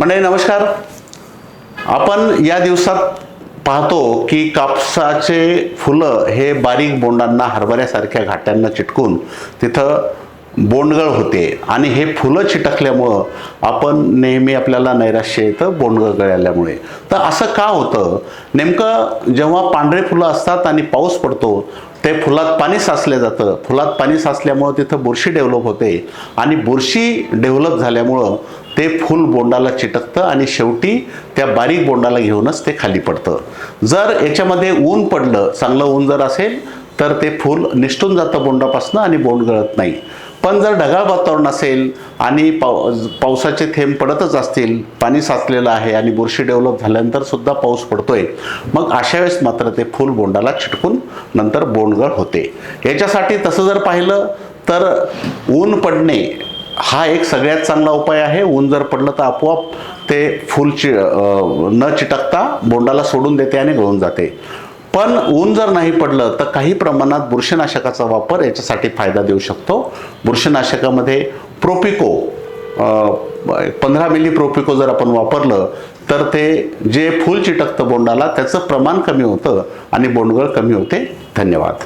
मंडळी नमस्कार. आपण या दिवसात पाहतो की कापसाचे फुलं हे बारीक बोंडांना हरभऱ्यासारख्या घाट्यांना चिटकून तिथं बोंडगळ होते. आणि हे फुलं चिटकल्यामुळं आपण नेहमी आपल्याला नैराश्य येतं बोंडगळ गळल्यामुळे. तर असं का होतं? नेमकं जेव्हा पांढरे फुलं असतात आणि पाऊस पडतो ते फुलात पाणी साचलं जातं. फुलात पाणी साचल्यामुळं तिथं बुरशी डेव्हलप होते. आणि बुरशी डेव्हलप झाल्यामुळं ते फूल बोंडाला चिटकतं आणि शेवटी त्या बारीक बोंडाला घेऊनच ते खाली पडतं. जर याच्यामध्ये ऊन पडलं चांगलं ऊन जर असेल तर ते फूल निष्ठून जातं बोंडापासनं आणि बोंड गळत नाही. पण जर ढगाळ वातावरण असेल आणि पाव पावसाचे थेंब पडतच असतील पाणी साचलेलं आहे आणि बुरशी डेव्हलप झाल्यानंतर सुद्धा पाऊस पडतोय मग अशा वेळेस मात्र ते फूल बोंडाला चिटकून नंतर बोंडगळ होते. याच्यासाठी तसं जर पाहिलं तर ऊन पडणे हा एक सगळ्यात चांगला उपाय आहे. ऊन जर पडलं तर आपोआप ते फूल चि न चिटकता बोंडाला सोडून देते आणि गळून जाते. पण ऊन जर नाही पडलं तर काही प्रमाणात बुरशीनाशकाचा वापर याच्यासाठी फायदा देऊ शकतो. बुरशीनाशकामध्ये प्रोपिको पंधरा मिली प्रोपिको जर आपण वापरलं तर ते जे फूल चिटकतं बोंडाला त्याचं प्रमाण कमी होतं आणि बोंडगळ कमी होते. धन्यवाद.